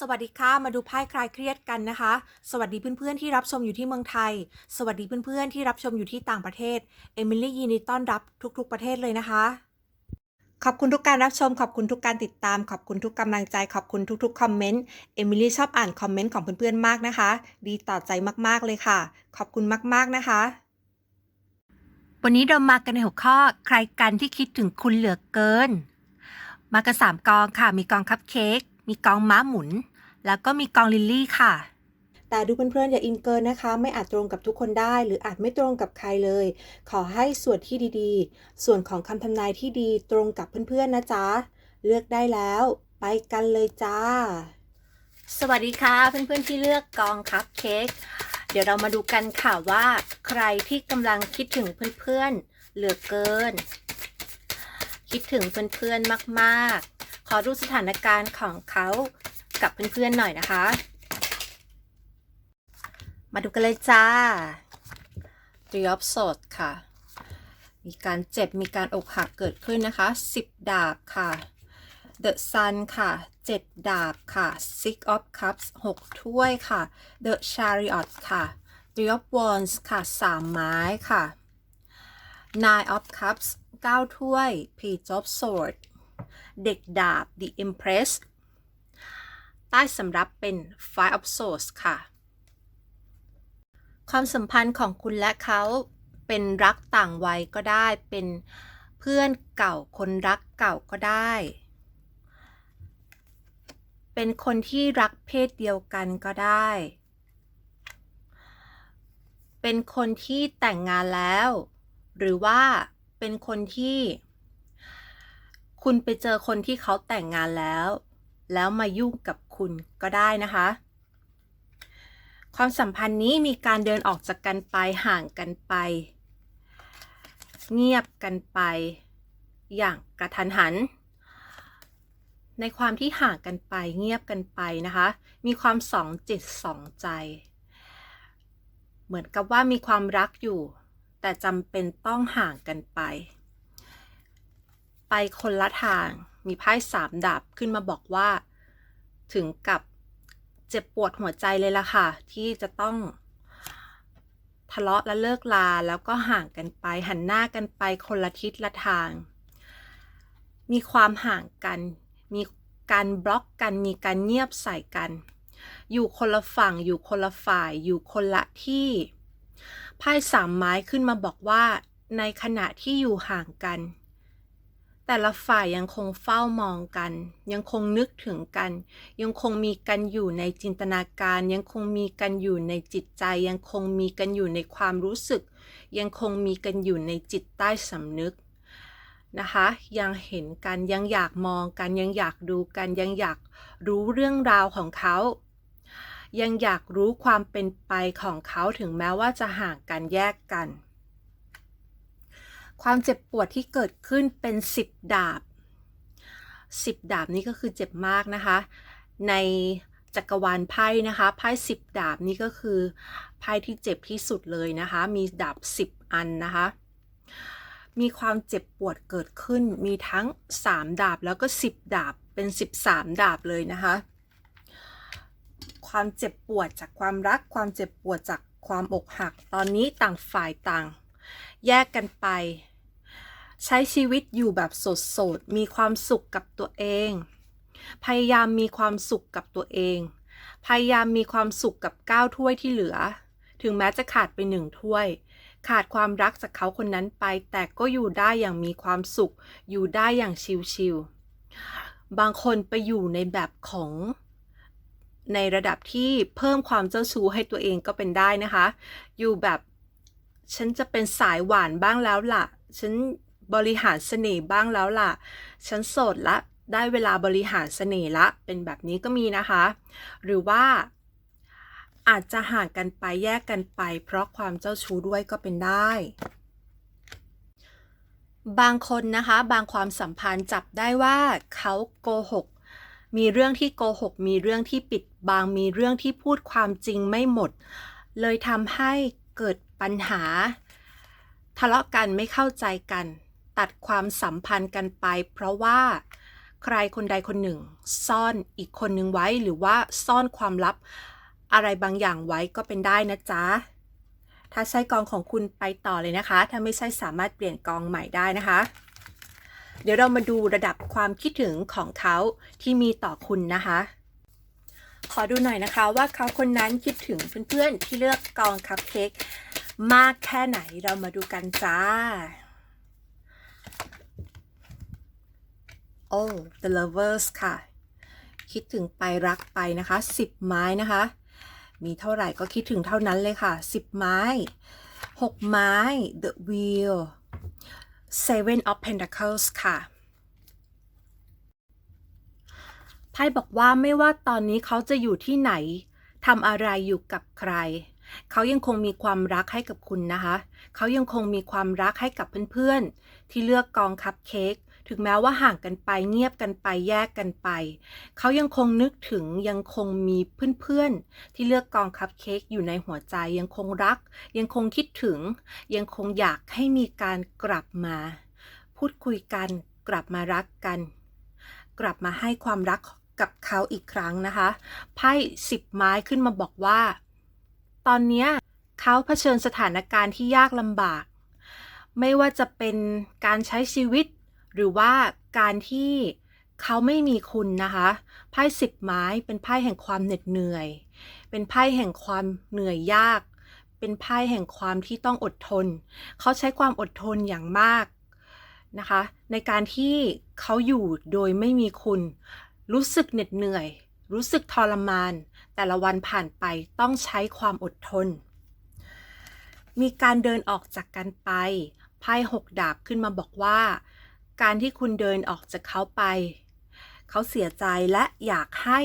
สวัสดีค่ะ มาดูไพ่คลายเครียดกันนะคะ สวัสดีเพื่อนๆที่รับชมอยู่ที่เมืองไทย สวัสดีเพื่อนๆที่รับชมอยู่ที่ต่างประเทศ เอมิลี่ยินดีต้อนรับทุกๆประเทศเลยนะคะ ขอบคุณทุกการรับชม ขอบคุณทุกการติดตาม ขอบคุณทุกกำลังใจ ขอบคุณทุกๆคอมเมนต์ เอมิลี่ชอบอ่านคอมเมนต์ของเพื่อนๆมากนะคะ ดีต่อใจมากๆเลยค่ะ ขอบคุณมากๆนะคะ วันนี้เรามากันในหัวข้อใครกันที่คิดถึงคุณเหลือเกิน มากันสามกองค่ะ มีกองคัพเค้ก มีกองม้าหมุน แล้วก็มีกองลิลลี่ค่ะ แต่ดูเพื่อนๆอย่าอินเกินนะคะ ไม่อาจตรงกับทุกคนได้ หรืออาจไม่ตรงกับใครเลย ขอให้ส่วนที่ดีๆ ส่วนของคำทำนายที่ดีตรงกับเพื่อนๆนะจ๊ะ เลือกได้แล้ว ไปกันเลยจ้า สวัสดีค่ะ เพื่อนๆที่เลือกกองคัพเค้กเดี๋ยวเรามาดูกันค่ะว่าใครที่กำลังคิดถึงเพื่อนๆเหลือเกิน คิดถึงเพื่อนๆมากๆ ขอดูสถานการณ์ของเขากับเพื่อนๆหน่อยนะคะ มาดูกันเลยจ้า Three of Swords ค่ะ มีการเจ็บมีการอกหักเกิดขึ้นนะคะ 10 ดาบค่ะ The Sun ค่ะ 7 ดาบค่ะ Six of Cups 6 ถ้วยค่ะ The Chariot ค่ะ Three of Wands ค่ะ 3 ไม้ค่ะ Nine of Cups 9 ถ้วย Page of Swords เด็กดาบ The Empress ใต้สำรับเป็น Five of Swords ค่ะ ความสัมพันธ์ของคุณและเขาเป็นรักต่างวัยก็ได้เป็นเพื่อนเก่าคนรักเก่าก็ได้ เป็นคนที่รักเพศเดียวกันก็ได้ เป็นคนที่แต่งงานแล้ว หรือว่าเป็นคนที่ คุณไปเจอคนที่เขาแต่งงานแล้ว แล้วมายุ่งกับคุณก็ได้นะคะ ความสัมพันธ์นี้มีการเดินออกจากกันไปห่างกันไป เงียบกันไป อย่างกระทันหัน ในความที่ห่างกันไปเงียบกันไปนะคะ มีความสองจิตสองใจ เหมือนกับว่ามีความรักอยู่ แต่จำเป็นต้องห่างกันไป ไปคนละทาง มีไพ่สามดาบขึ้นมาบอกว่า ถึงกับเจ็บปวดหัวใจเลยล่ะค่ะ ที่จะต้องทะเลาะและเลิกลาแล้วก็ห่างกันไป หันหน้ากันไปคนละทิศละทาง มีความห่างกัน มีการบล็อกกัน มีการเงียบใส่กัน อยู่คนละฝั่ง อยู่คนละฝ่าย อยู่คนละที่ ไพ่สามไม้ขึ้นมาบอกว่า ในขณะที่อยู่ห่างกัน แต่ละฝ่ายยังคงเฝ้ามองกัน ยังคงนึกถึงกัน ยังคงมีกันอยู่ในจินตนาการ ยังคงมีกันอยู่ในจิตใจ ยังคงมีกันอยู่ในความรู้สึก ยังคงมีกันอยู่ในจิตใต้สำนึกนะคะ ยังเห็นกันยังอยากมองกัน ยังอยากดูกัน ยังอยากรู้เรื่องราวของเขา ยังอยากรู้ความเป็นไปของเขาถึงแม้ว่าจะห่างกันแยกกัน ความเจ็บปวดที่เกิดขึ้นเป็น 10 ดาบ 10 ดาบนี้ก็คือเจ็บมากนะคะ ในจักรวาลไพ่นะคะไพ่10 ดาบนี้ก็คือไพ่ที่เจ็บที่สุดเลยนะคะ มีดาบ 10 อันนะคะ มีความเจ็บปวดเกิดขึ้นมีทั้ง 3 ดาบแล้วก็ 10 ดาบเป็น 13 ดาบเลยนะคะ ความเจ็บปวดจากความรักความเจ็บปวดจากความอกหัก ตอนนี้ต่างฝ่ายต่าง แยกกันไป ใช้ชีวิตอยู่แบบโสดๆ มีความสุขกับตัวเอง พยายามมีความสุขกับตัวเอง พยายามมีความสุขกับก้าวถ้วยที่เหลือ ถึงแม้จะขาดไปหนึ่งถ้วย ขาดความรักจากเขาคนนั้นไป แต่ก็อยู่ได้อย่างมีความสุข อยู่ได้อย่างชิลๆ บางคนไปอยู่ในแบบของในระดับที่เพิ่มความเจ้าชู้ให้ตัวเองก็เป็นได้นะคะ อยู่แบบ ฉันจะเป็นสายหวานบ้างแล้วล่ะ ฉัน บริหารเสน่ห์บ้างแล้วล่ะ ฉันโสดละ ได้เวลาบริหารเสน่ห์ละ เป็นแบบนี้ก็มีนะคะ หรือว่าอาจจะห่างกันไปแยกกันไป เพราะความเจ้าชู้ด้วยก็เป็นได้ บางคนนะคะ บางความสัมพันธ์จับได้ว่าเขาโกหก มีเรื่องที่โกหก มีเรื่องที่ปิดบังมีเรื่องที่พูดความจริงไม่หมด เลยทำให้เกิดปัญหา ทะเลาะกันไม่เข้าใจกัน ตัดความสัมพันธ์กันไป เพราะว่าใครคนใดคนหนึ่ง ซ่อนอีกคนหนึ่งไว้หรือว่าซ่อนความลับอะไรบางอย่างไว้ก็เป็นได้นะจ๊ะ ถ้าใช่กองของคุณไปต่อเลยนะคะ ถ้าไม่ใช่สามารถเปลี่ยนกองใหม่ได้นะคะ เดี๋ยวเรามาดูระดับความคิดถึงของเขาที่มีต่อคุณนะคะ ขอดูหน่อยนะคะว่าเขาคนนั้นคิดถึงเพื่อนๆที่เลือกกองคัพเค้กมากแค่ไหนเรามาดูกันจ้า โอ้ The Lovers ค่ะ คิดถึงไปรักไปนะคะ 10 ไม้นะคะ มีเท่าไหร่ก็คิดถึงเท่านั้นเลยค่ะ 10 ไม้ 6 ไม้ The Wheel Seven of Pentacles ค่ะไพ่บอกว่าไม่ว่าตอนนี้เขาจะอยู่ที่ไหนทำอะไรอยู่กับใคร เขายังคงมีความรักให้กับคุณนะคะ เขายังคงมีความรักให้กับเพื่อนๆ ที่เลือกกองคัพเค้ก ถึงแม้ว่าห่างกันไปเงียบกันไปแยกกันไป เขายังคงนึกถึงยังคงมีเพื่อนๆ ที่เลือกกองคัพเค้กอยู่ในหัวใจยังคงรัก ยังคงคิดถึง ยังคงอยากให้มีการกลับมา พูดคุยกันกลับมารักกัน กลับมาให้ความรักกับเขาอีกครั้งนะคะไพ่สิบไม้ขึ้นมาบอกว่า ตอนนี้เขาเผชิญสถานการณ์ที่ยากลำบาก ไม่ว่าจะเป็นการใช้ชีวิต หรือว่าการที่เขาไม่มีคุณนะคะไพ่สิบไม้เป็นไพ่แห่งความเหน็ดเหนื่อย เป็นไพ่แห่งความเหนื่อยยาก เป็นไพ่แห่งความที่ต้องอดทน เขาใช้ความอดทนอย่างมากนะคะ ในการที่เขาอยู่โดยไม่มีคุณ รู้สึกเหน็ดเหนื่อย รู้สึกทรมาน แต่ละวันผ่านไปต้องใช้ความอดทน มีการเดินออกจากกันไปไพ่หกดาบขึ้นมาบอกว่า การที่คุณเดินออกจากเขาไป เขาเสียใจและอยากให้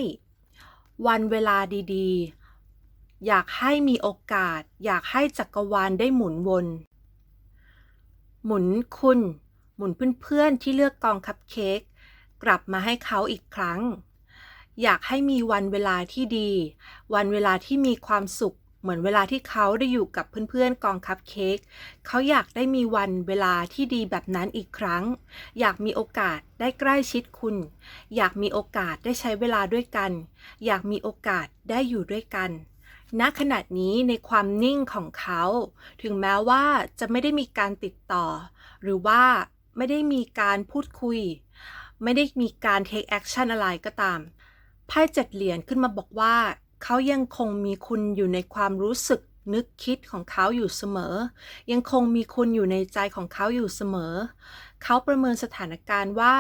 วันเวลาดีๆ อยากให้มีโอกาส อยากให้จักรวาลได้หมุนวน หมุนคุณ หมุนเพื่อนๆที่เลือกกองคัพเค้กกลับมาให้เขาอีกครั้ง อยากให้มีวันเวลาที่ดี วันเวลาที่มีความสุข เหมือนเวลาที่เขาได้อยู่กับเพื่อนๆกองคัพเค้กเขาอยากได้มีวันเวลาที่ดีแบบนั้นอีกครั้ง อยากมีโอกาสได้ใกล้ชิดคุณ อยากมีโอกาสได้ใช้เวลาด้วยกัน อยากมีโอกาสได้อยู่ด้วยกันณขณะนี้ในความนิ่งของเขา ถึงแม้ว่าจะไม่ได้มีการติดต่อ หรือว่าไม่ได้มีการพูดคุย ไม่ได้มีการ take action อะไรก็ตามไพ่เจ็ดเหรียญขึ้นมาบอกว่า เขายังคงมีคุณอยู่ในความรู้สึกนึกคิดของเขาอยู่เสมอ ยังคงมีคุณอยู่ในใจของเขาอยู่เสมอ เขาประเมินสถานการณ์ว่า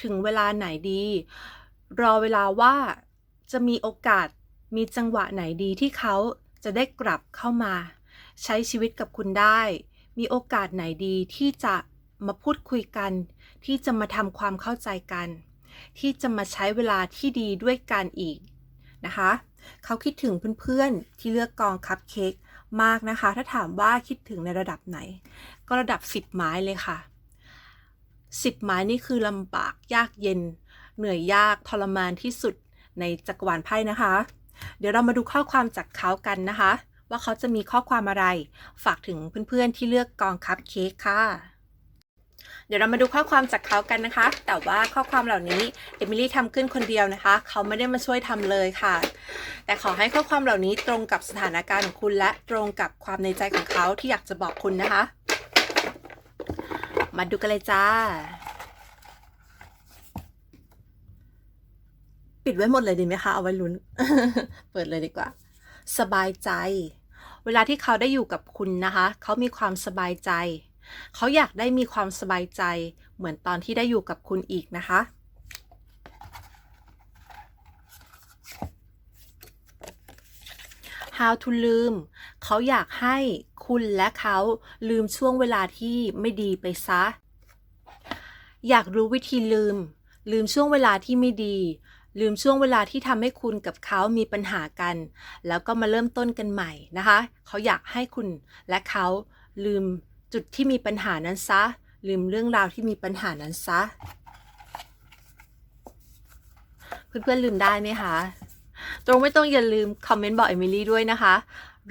ถึงเวลาไหนดี รอเวลาว่าจะมีโอกาสมีจังหวะไหนดีที่เขาจะได้กลับเข้ามา ใช้ชีวิตกับคุณได้ มีโอกาสไหนดีที่จะมาพูดคุยกัน ที่จะมาทำความเข้าใจกัน ที่จะมาใช้เวลาที่ดีด้วยกันอีกนะคะ เขาคิดถึงเพื่อนๆ ที่เลือกกองคัพเค้กมากนะคะ ถ้าถามว่าคิดถึงในระดับไหน ก็ระดับ 10 ไม้เลยค่ะ10ไม้นี่คือลำบากยากเย็น เหนื่อยยากทรมานที่สุดในจักรวาลไพ่นะคะ เดี๋ยวเรามาดูข้อความจากเขากันนะคะ ว่าเขาจะมีข้อความอะไร ฝากถึงเพื่อนๆที่เลือกกองคัพเค้กค่ะ เดี๋ยวเรามาดูข้อความจากเขากันนะคะ แต่ว่าข้อความเหล่านี้เอมิลี่ทำขึ้นคนเดียวนะคะ เขาไม่ได้มาช่วยทำเลยค่ะ แต่ขอให้ข้อความเหล่านี้ตรงกับสถานการณ์ของคุณและตรงกับความในใจของเขาที่อยากจะบอกคุณนะคะ มาดูกันเลยจ้า ปิดไว้หมดเลยดีไหมคะ เอาไว้ลุ้น เปิดเลยดีกว่า สบายใจ เวลาที่เขาได้อยู่กับคุณนะคะ เขามีความสบายใจ เขาอยากได้มีความสบายใจเหมือนตอนที่ได้อยู่กับคุณอีกนะคะ How to ลืม เขาอยากให้คุณและเขาลืมช่วงเวลาที่ไม่ดีไปซะ อยากรู้วิธีลืม ลืมช่วงเวลาที่ไม่ดี ลืมช่วงเวลาที่ทำให้คุณกับเขามีปัญหากัน แล้วก็มาเริ่มต้นกันใหม่นะคะ เขาอยากให้คุณและเขาลืม จุดที่มีปัญหานั้นซะ ลืมเรื่องราวที่มีปัญหานั้นซะ เพื่อนๆลืมได้ไหมคะ ตรงไม่ต้องอย่าลืมคอมเมนต์บอกเอมิลี่ด้วยนะคะ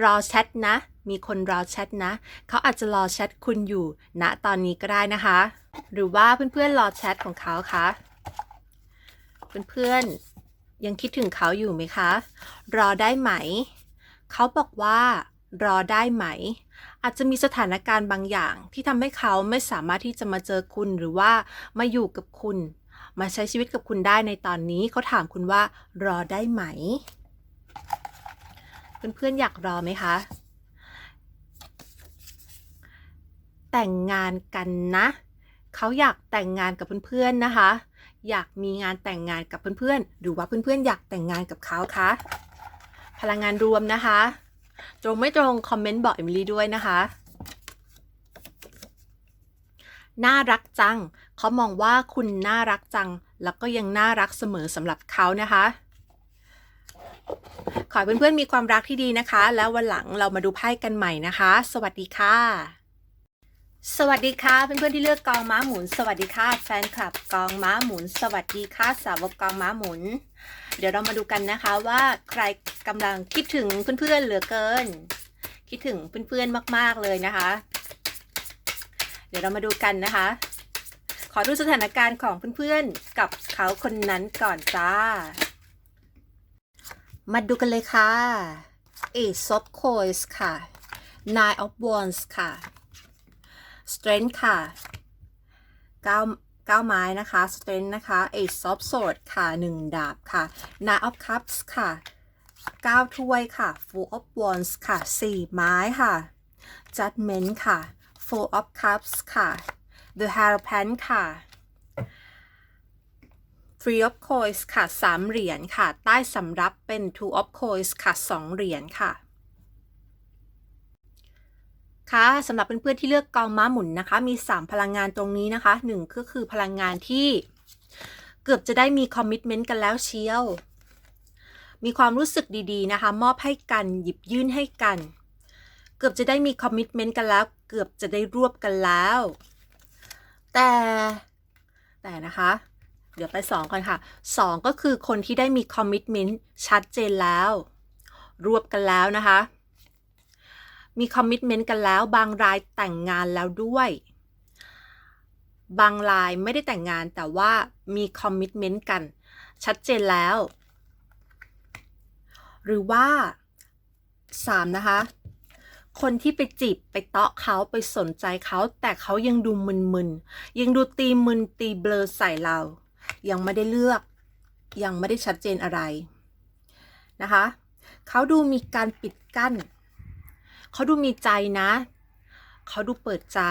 รอแชทนะ มีคนรอแชทนะ เขาอาจจะรอแชทคุณอยู่ณตอนนี้ก็ได้นะคะ หรือว่าเพื่อนๆรอแชทของเขาคะเพื่อนๆยังคิดถึงเขาอยู่ไหมคะ รอได้ไหม เขาบอกว่ารอได้ไหม อาจจะมีสถานการณ์บางอย่าง ที่ทำให้เขาไม่สามารถที่จะมาเจอคุณหรือว่ามาอยู่กับคุณ มาใช้ชีวิตกับคุณได้ในตอนนี้เขาถามคุณว่ารอได้ไหม เพื่อนๆอยากรอไหมคะ แต่งงานกันนะเขาอยากแต่งงานกับเพื่อนๆนะคะ อยากมีงานแต่งงานกับเพื่อนๆหรือว่าเพื่อนๆอยากแต่งงานกับเขาคะพลังงานรวมนะคะ ตรงไม่ตรงคอมเมนต์บอกเอมิลี่ด้วยนะคะ น่ารักจัง เขามองว่าคุณน่ารักจัง แล้วก็ยังน่ารักเสมอสำหรับเขานะคะ ขอให้เพื่อนๆมีความรักที่ดีนะคะ แล้ววันหลังเรามาดูไพ่กันใหม่นะคะ สวัสดีค่ะ สวัสดีค่ะเพื่อนๆที่เลือกกองม้าหมุน สวัสดีค่ะแฟนคลับกองม้าหมุน สวัสดีค่ะสาวกกองม้าหมุน เดี๋ยวเรามาดูกันนะคะว่าใครกำลังคิดถึงเพื่อนๆเหลือเกิน คิดถึงเพื่อนๆมาก ๆเลยนะคะ เดี๋ยวเรามาดูกันนะคะ ขอดูสถานการณ์ของเพื่อนๆกับเขาคนนั้นก่อนจ้า มาดูกันเลยค่ะ Ace of Coins ค่ะ Nine of Wands ค่ะ Strength ค่ะ9 9 ไม้นะคะ Strength นะคะ Ace of Swords ค่ะ 1 ดาบค่ะ Nine of Cups ค่ะ 9 ถ้วยค่ะ Full of Wands ค่ะ 4 ไม้ค่ะ Judgment ค่ะ Four of Cups ค่ะ The Hierophant ค่ะ Three of Coins ค่ะ 3 เหรียญค่ะ ใต้สำรับเป็น Two of Coins ค่ะ 2 เหรียญค่ะ ค่ะสำหรับเพื่อนๆที่เลือกกองม้าหมุนนะคะ มี 3 พลังงานตรงนี้นะคะ 1 ก็คือพลังงานที่เกือบจะได้มีคอมมิชเมนต์กันแล้วเชียว มีความรู้สึกดีๆนะคะ มอบให้กันหยิบยื่นให้กัน เกือบจะได้มีคอมมิชเมนต์กันแล้ว เกือบจะได้รวบกันแล้ว แต่แต่นะคะ เดี๋ยวไป 2 ก่อนค่ะ 2 ก็คือคนที่ได้มีคอมมิชเมนต์ชัดเจนแล้ว รวบกันแล้วนะคะ มีคอมมิชเมนต์กันแล้ว บางรายแต่งงานแล้วด้วย บางรายไม่ได้แต่งงานแต่ว่ามีคอมมิชเมนต์กัน ชัดเจนแล้ว หรือว่า 3 นะคะ คนที่ไปจีบไปเตาะเขาไปสนใจเขาแต่เขายังดูมึนๆ ยังดูตีมึนตีเบลอใส่เรา ยังไม่ได้เลือก ยังไม่ได้ชัดเจนอะไรนะคะ เขาดูมีการปิดกั้น เขาดูมีใจนะ เขาดูเปิดใจ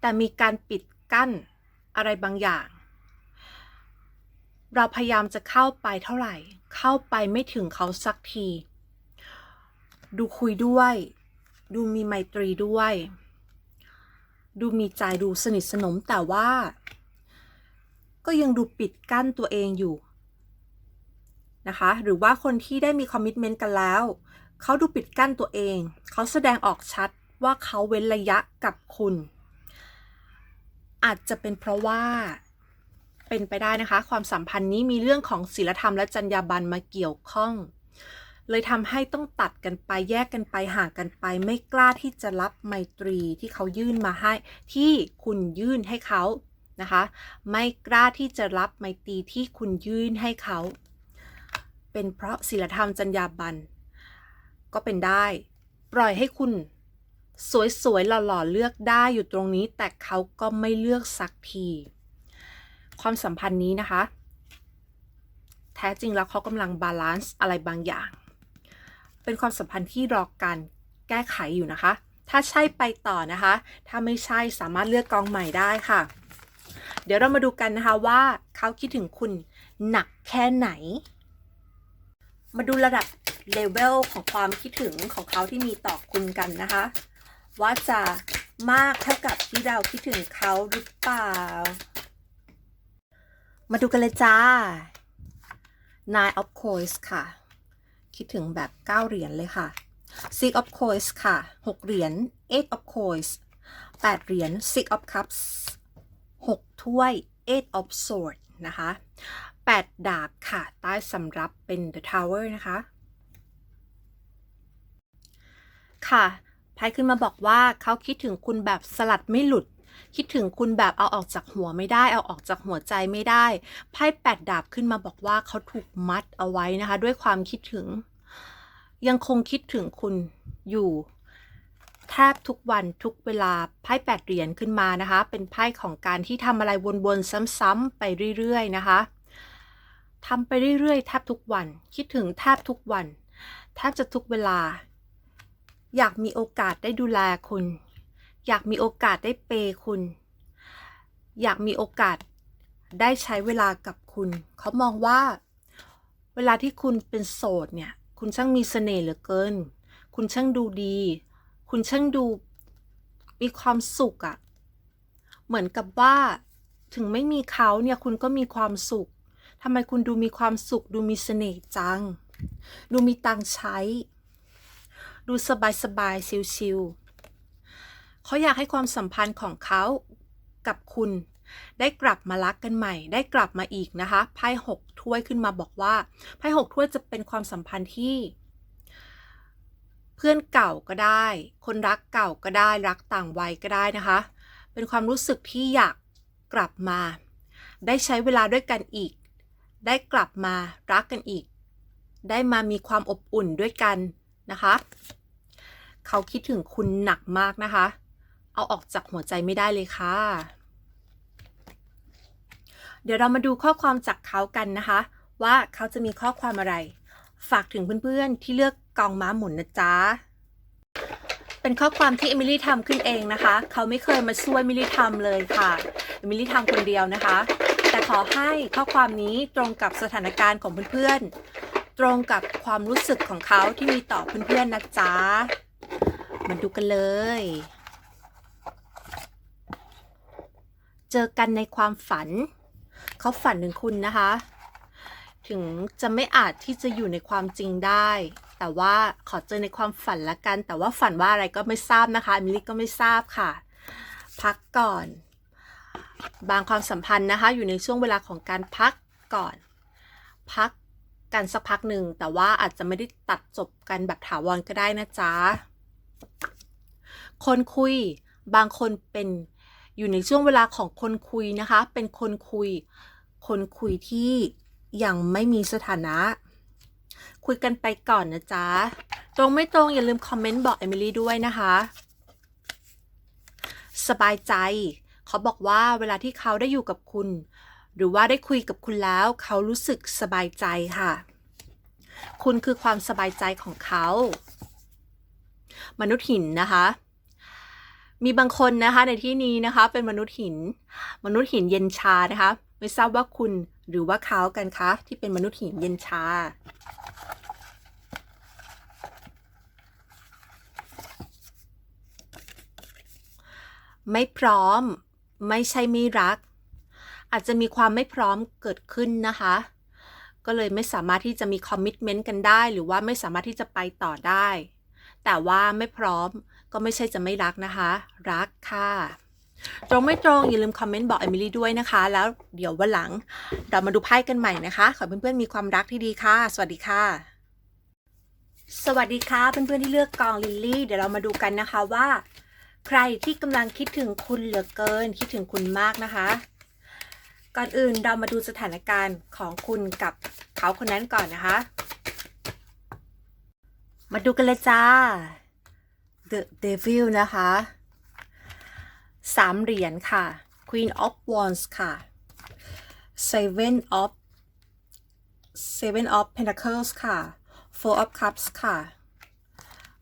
แต่มีการปิดกั้นอะไรบางอย่าง เราพยายามจะเข้าไปเท่าไหร่ เข้าไปไม่ถึงเขาสักที ดูคุยด้วย ดูมีไมตรีด้วย ดูมีใจดูสนิทสนมแต่ว่า ก็ยังดูปิดกั้นตัวเองอยู่นะคะ หรือว่าคนที่ได้มีคอมมิชเมนต์กันแล้ว เขาดูปิดกั้นตัวเอง เขาแสดงออกชัดว่าเขาเว้นระยะกับคุณ อาจจะเป็นเพราะว่าเป็นไปได้นะคะ ความสัมพันธ์นี้มีเรื่องของศีลธรรมและจรรยาบรรณมาเกี่ยวข้อง เลยทำให้ต้องตัดกันไปแยกกันไปห่างกันไป ไม่กล้าที่จะรับไมตรีที่เขายื่นมาให้ ที่คุณยื่นให้เขานะคะ ไม่กล้าที่จะรับไมตรีที่คุณยื่นให้เขา เป็นเพราะศีลธรรมจรรยาบรรณ ก็เป็นได้ ปล่อยให้คุณ สวยๆหล่อๆเลือกได้อยู่ตรงนี้ แต่เขาก็ไม่เลือกสักที ความสัมพันธ์นี้นะคะ แท้จริงแล้วเขากำลังบาลานซ์อะไรบางอย่าง เป็นความสัมพันธ์ที่รอการแก้ไขอยู่นะคะ ถ้าใช่ไปต่อนะคะ ถ้าไม่ใช่สามารถเลือกกองใหม่ได้ค่ะ เดี๋ยวเรามาดูกันนะคะว่าเขาคิดถึงคุณหนักแค่ไหน มาดูระดับ เลเวลของความคิดถึงของเขาที่มีต่อคุณกันนะคะ ว่าจะมากเท่ากับที่เราคิดถึงเขาหรือเปล่า มาดูกันเลยจ้า Nine of Coins ค่ะ คิดถึงแบบ 9 เหรียญเลยค่ะ Six of Coins ค่ะ 6 เหรียญ Eight of Coins 8 เหรียญ Six of Cups 6 ถ้วย Eight of Swords นะคะ 8 ดาบค่ะ ใต้สำรับเป็น The Tower นะคะ ค่ะไพ่ขึ้นมาบอกว่าเขาคิดถึงคุณแบบสลัดไม่หลุด คิดถึงคุณแบบเอาออกจากหัวไม่ได้ เอาออกจากหัวใจไม่ได้ไพ่แปดดาบขึ้นมาบอกว่าเขาถูกมัดเอาไว้นะคะ ด้วยความคิดถึง ยังคงคิดถึงคุณอยู่แทบทุกวันทุกเวลาไพ่แปดเหรียญขึ้นมานะคะ เป็นไพ่ของการที่ทำอะไรวนๆซ้ำๆไปเรื่อยๆนะคะทำไปเรื่อยๆแทบทุกวัน คิดถึงแทบทุกวัน แทบจะทุกเวลา อยากมีโอกาสได้ดูแลคุณ อยากมีโอกาสได้เปย์คุณ อยากมีโอกาสได้ใช้เวลากับคุณ เขามองว่า เวลาที่คุณเป็นโสดเนี่ย คุณช่างมีเสน่ห์เหลือเกิน คุณช่างดูดี คุณช่างดูมีความสุขอะเหมือนกับว่า ถึงไม่มีเขาเนี่ยคุณก็มีความสุขทำไมคุณดูมีความสุข ดูมีเสน่ห์จัง ดูมีตังใช้ ดูสบายสบายๆชิวๆเขาอยากให้ความสัมพันธ์ของเขากับคุณ ได้กลับมารักกันใหม่ ได้กลับมาอีกนะคะไพ่หกถ้วยขึ้นมาบอกว่าไพ่หกถ้วยจะเป็นความสัมพันธ์ที่ เพื่อนเก่าก็ได้ คนรักเก่าก็ได้รักต่างวัยก็ได้นะคะ เป็นความรู้สึกที่อยากกลับมา ได้ใช้เวลาด้วยกันอีก ได้กลับมารักกันอีกได้มามีความอบอุ่นด้วยกัน นะคะ เขาคิดถึงคุณหนักมากนะคะ เอาออกจากหัวใจไม่ได้เลยค่ะ เดี๋ยวเรามาดูข้อความจากเขากันนะคะ ว่าเขาจะมีข้อความอะไร ฝากถึงเพื่อนๆที่เลือกกองม้าหมุนนะจ๊ะเป็นข้อความที่เอมิลี่ทำขึ้นเองนะคะ เขาไม่เคยมาช่วยเอมิลี่ทำเลยค่ะ เอมิลี่ทำคนเดียวนะคะ แต่ขอให้ข้อความนี้ตรงกับสถานการณ์ของเพื่อนๆ ตรงกับความรู้สึกของเขาที่มีต่อเพื่อนๆนะจ๊ะมาดูกันเลย เจอกันในความฝัน เขาฝันถึงคุณนะคะ ถึงจะไม่อาจที่จะอยู่ในความจริงได้ แต่ว่าขอเจอในความฝันละกัน แต่ว่าฝันว่าอะไรก็ไม่ทราบนะคะมิลี่ก็ไม่ทราบค่ะ พักก่อน บางความสัมพันธ์นะคะ อยู่ในช่วงเวลาของการพักก่อน พัก กันสักพักหนึ่ง แต่ว่าอาจจะไม่ได้ตัดจบกันแบบถาวรก็ได้นะจ๊ะ คนคุยบางคนเป็นอยู่ในช่วงเวลาของคนคุยนะคะ เป็นคนคุย คนคุยที่ยังไม่มีสถานะ คุยกันไปก่อนนะจ๊ะ ตรงไม่ตรงอย่าลืมคอมเมนต์บอกเอมิลี่ด้วยนะคะ สบายใจ เขาบอกว่าเวลาที่เขาได้อยู่กับคุณ หรือว่าได้คุยกับคุณแล้วเขารู้สึกสบายใจค่ะ คุณคือความสบายใจของเขา มนุษย์หินนะคะ มีบางคนนะคะในที่นี้นะคะ เป็นมนุษย์หิน มนุษย์หินเย็นชานะคะ ไม่ทราบว่าคุณหรือว่าเขากันคะที่เป็นมนุษย์หินเย็นชาไม่พร้อมไม่ใช่ไม่รัก อาจจะมีความไม่พร้อมเกิดขึ้นนะคะ ก็เลยไม่สามารถที่จะมีคอมมิชเมนต์กันได้ หรือว่าไม่สามารถที่จะไปต่อได้ แต่ว่าไม่พร้อมก็ไม่ใช่จะไม่รักนะคะ รักค่ะตรงไม่ตรงอย่าลืมคอมเมนต์บอกเอมิลี่ด้วยนะคะ แล้วเดี๋ยววันหลังเรามาดูไพ่กันใหม่นะคะ ขอให้เพื่อนๆมีความรักที่ดีค่ะ สวัสดีค่ะ สวัสดีค่ะเพื่อนๆที่เลือกกองลิลลี่ เดี๋ยวเรามาดูกันนะคะว่า ใครที่กำลังคิดถึงคุณเหลือเกิน คิดถึงคุณมากนะคะ ก่อนอื่นเรามาดูสถานการณ์ของคุณกับเขาคนนั้นก่อนนะคะ มาดูกันเลยจ้า The Devil นะคะสามเหรียญค่ะ Queen of Wands ค่ะ Seven of Seven of Pentacles ค่ะ Four of Cups ค่ะ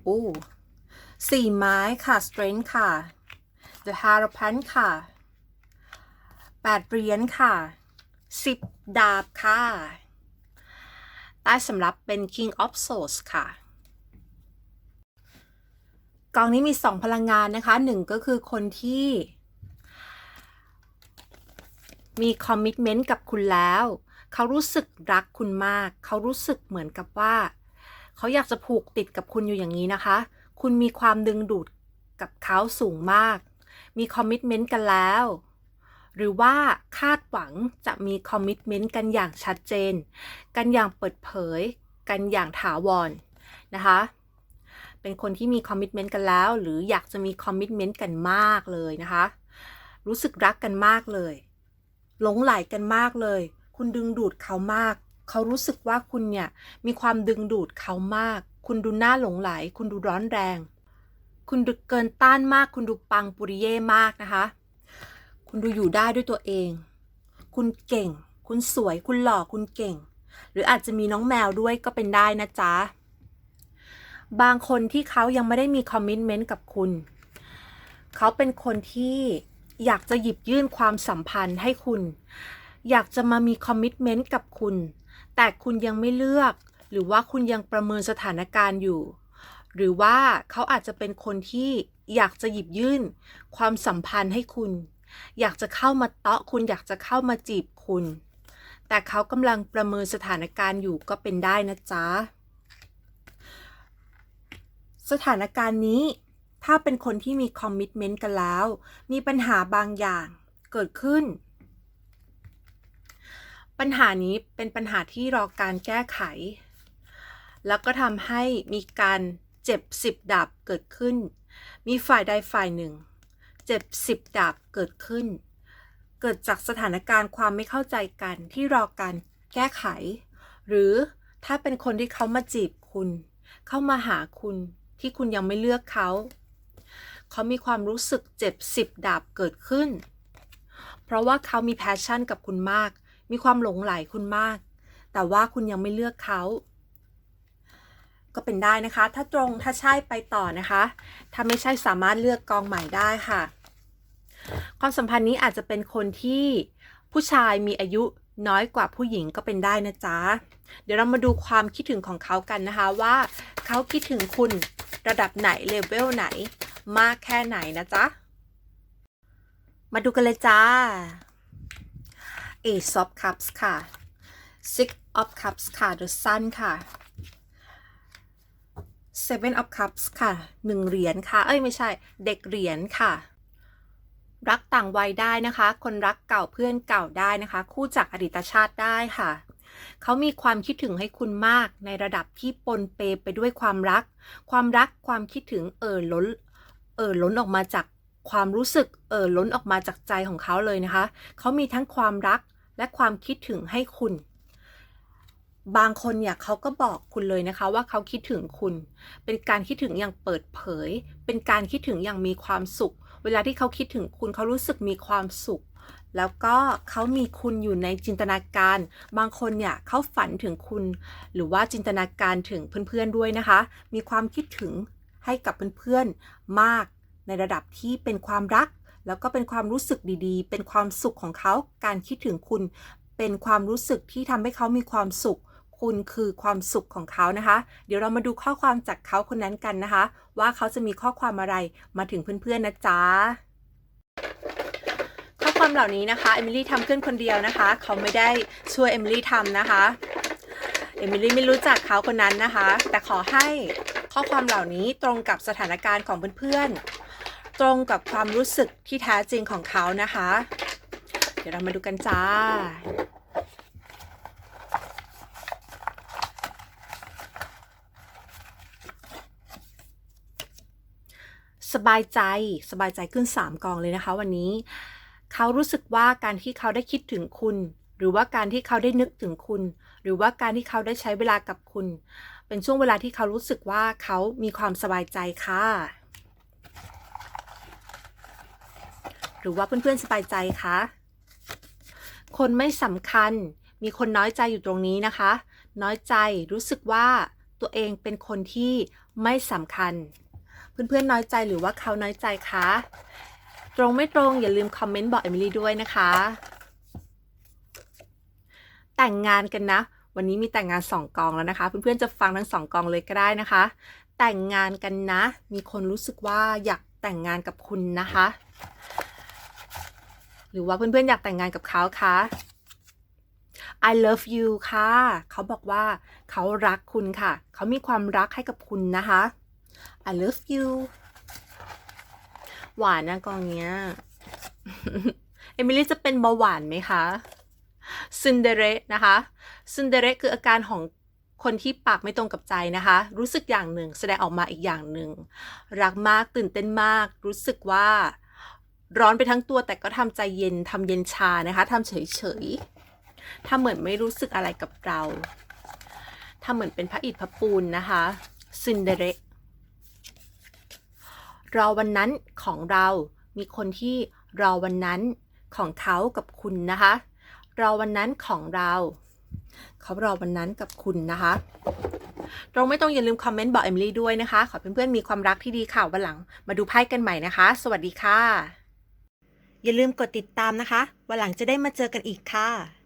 โอ้สี่ไม้ค่ะ Strength ค่ะ The Hierophant ค่ะ แปดเหรียญค่ะสิบดาบค่ะ ใต้สำรับเป็น King of Swords ค่ะกองนี้มีสองพลังงานนะคะหนึ่งก็คือคนที่มีคอมมิชเมนต์กับคุณแล้ว เขารู้สึกรักคุณมาก เขารู้สึกเหมือนกับว่า เขาอยากจะผูกติดกับคุณอยู่อย่างนี้นะคะ คุณมีความดึงดูดกับเขาสูงมาก มีคอมมิชเมนต์กันแล้ว หรือว่าคาดหวังจะมีคอมมิชเมนต์กันอย่างชัดเจน กันอย่างเปิดเผย กันอย่างถาวรนะคะ เป็นคนที่มีคอมมิชเมนต์กันแล้ว หรืออยากจะมีคอมมิชเมนต์กันมากเลยนะคะ รู้สึกรักกันมากเลย หลงไหลกันมากเลย คุณดึงดูดเขามาก เขารู้สึกว่าคุณเนี่ยมีความดึงดูดเขามาก คุณดูน่าหลงไหล คุณดูร้อนแรง คุณดูเกินต้านมาก คุณดูปังปุริเย่มากนะคะ คุณดูอยู่ได้ด้วยตัวเอง คุณเก่ง คุณสวย คุณหล่อ คุณเก่ง หรืออาจจะมีน้องแมวด้วยก็เป็นได้นะจ๊ะ บางคนที่เขายังไม่ได้มีคอมมิชเมนต์กับคุณ เขาเป็นคนที่อยากจะหยิบยื่นความสัมพันธ์ให้คุณ อยากจะมามีคอมมิชเมนต์กับคุณ แต่คุณยังไม่เลือก หรือว่าคุณยังประเมินสถานการณ์อยู่ หรือว่าเขาอาจจะเป็นคนที่อยากจะหยิบยื่น ความสัมพันธ์ให้คุณ อยากจะเข้ามาเตาะคุณอยากจะเข้ามาจีบคุณ แต่เขากำลังประเมินสถานการณ์อยู่ก็เป็นได้นะจ๊ะ สถานการณ์นี้ถ้าเป็นคนที่มีคอมมิชเมนต์กันแล้ว มีปัญหาบางอย่างเกิดขึ้น ปัญหานี้เป็นปัญหาที่รอการแก้ไข แล้วก็ทำให้มีการเจ็บสิบดาบเกิดขึ้น มีฝ่ายใดฝ่ายหนึ่ง เจ็บสิบดาบเกิดขึ้น เกิดจากสถานการณ์ความไม่เข้าใจกันที่รอการแก้ไข หรือถ้าเป็นคนที่เขามาจีบคุณ เข้ามาหาคุณที่คุณยังไม่เลือกเขา เขามีความรู้สึกเจ็บสิบดาบเกิดขึ้น เพราะว่าเขามีแพชชั่นกับคุณมาก มีความหลงไหลคุณมาก แต่ว่าคุณยังไม่เลือกเขา ก็เป็นได้นะคะ ถ้าตรงถ้าใช่ไปต่อนะคะ ถ้าไม่ใช่สามารถเลือกกองใหม่ได้ค่ะ ความสัมพันธ์นี้อาจจะเป็นคนที่ผู้ชายมีอายุน้อยกว่าผู้หญิงก็เป็นได้นะจ๊ะ เดี๋ยวเรามาดูความคิดถึงของเขากันนะคะว่าเขาคิดถึงคุณระดับไหนเลเวลไหน มากแค่ไหนนะจ๊ะ มาดูกันเลยจ้า Ace of Cups ค่ะ Six of Cups ค่ะ The Sun ค่ะ Seven of Cups ค่ะหนึ่งเหรียญค่ะ เอ้ยไม่ใช่ เด็กเหรียญค่ะ รักต่างวัยได้นะคะ คนรักเก่าเพื่อนเก่าได้นะคะ คู่จากอดีตชาติได้ค่ะ เขามีความคิดถึงให้คุณมากในระดับที่ปนเปไปด้วยความรัก ความรักความคิดถึงเอ่อล้น เอ่อล้นออกมาจากความรู้สึกเอ่อล้นออกมาจากใจของเขาเลยนะคะ เขามีทั้งความรักและความคิดถึงให้คุณ บางคนเนี่ยเขาก็บอกคุณเลยนะคะว่าเขาคิดถึงคุณ เป็นการคิดถึงอย่างเปิดเผย เป็นการคิดถึงอย่างมีความสุข เวลาที่เขาคิดถึงคุณเขารู้สึกมีความสุข แล้วก็เขามีคุณอยู่ในจินตนาการ บางคนเนี่ยเขาฝันถึงคุณ หรือว่าจินตนาการถึงเพื่อนๆด้วยนะคะ มีความคิดถึงให้กับเพื่อนๆมากในระดับที่เป็นความรัก แล้วก็เป็นความรู้สึกดีๆ เป็นความสุขของเขา การคิดถึงคุณ เป็นความรู้สึกที่ทำให้เขามีความสุข คุณคือความสุขของเขานะคะ เดี๋ยวเรามาดูข้อความจากเขาคนนั้นกันนะคะ ว่าเขาจะมีข้อความอะไรมาถึงเพื่อนๆนะจ๊ะข้อความเหล่านี้นะคะเอมิลี่ทำขึ้นคนเดียวนะคะ เขาไม่ได้ช่วยเอมิลี่ทำนะคะเอมิลี่ไม่รู้จักเขาคนนั้นนะคะ แต่ขอให้ข้อความเหล่านี้ตรงกับสถานการณ์ของเพื่อนๆตรงกับความรู้สึกที่แท้จริงของเขานะคะ เดี๋ยวเรามาดูกันจ้า สบายใจสบายใจขึ้น 3 กองเลยนะคะ วันนี้ เขารู้สึกว่าการที่เขาได้คิดถึงคุณ หรือว่าการที่เขาได้นึกถึงคุณ หรือว่าการที่เขาได้ใช้เวลากับคุณ เป็นช่วงเวลาที่เขารู้สึกว่าเขามีความสบายใจค่ะ หรือว่าเพื่อนๆสบายใจคะคนไม่สำคัญมีคนน้อยใจอยู่ตรงนี้นะคะ น้อยใจรู้สึกว่าตัวเองเป็นคนที่ไม่สำคัญ เพื่อนๆน้อยใจหรือว่าเขาน้อยใจคะตรงไม่ตรงอย่าลืมคอมเมนต์บอกเอมิลี่ด้วยนะคะ แต่งงานกันนะ วันนี้มีแต่งงานสองกองแล้วนะคะ เพื่อนๆจะฟังทั้งสองกองเลยก็ได้นะคะ แต่งงานกันนะ มีคนรู้สึกว่าอยากแต่งงานกับคุณนะคะ หรือว่าเพื่อนๆอยากแต่งงานกับเขาคะ I love you ค่ะ เขาบอกว่าเขารักคุณค่ะ เขามีความรักให้กับคุณนะคะ I love you หวานนะกองเนี้ย เอมิลี่จะเป็นเบาหวานไหมคะซินเดเรนะคะซินเดเรคืออาการของคนที่ปากไม่ตรงกับใจนะคะ รู้สึกอย่างหนึ่ง แสดงออกมาอีกอย่างหนึ่ง รักมากตื่นเต้นมาก รู้สึกว่าร้อนไปทั้งตัวแต่ก็ทำใจเย็นทำเย็นชานะคะทำเฉยๆทำเหมือนไม่รู้สึกอะไรกับเราทำเหมือนเป็นพระอิฐพระปูนนะคะซินเดเร รอวันนั้นของเรา มีคนที่รอวันนั้นของเขากับคุณนะคะ รอวันนั้นของเราเขารอวันนั้นกับคุณนะคะเราไม่ต้องอย่าลืมคอมเมนต์บอกเอมิลี่ด้วยนะคะ ขอเพื่อนๆมีความรักที่ดีค่ะวันหลัง มาดูไพ่กันใหม่นะคะ สวัสดีค่ะ อย่าลืมกดติดตามนะคะ วันหลังจะได้มาเจอกันอีกค่ะ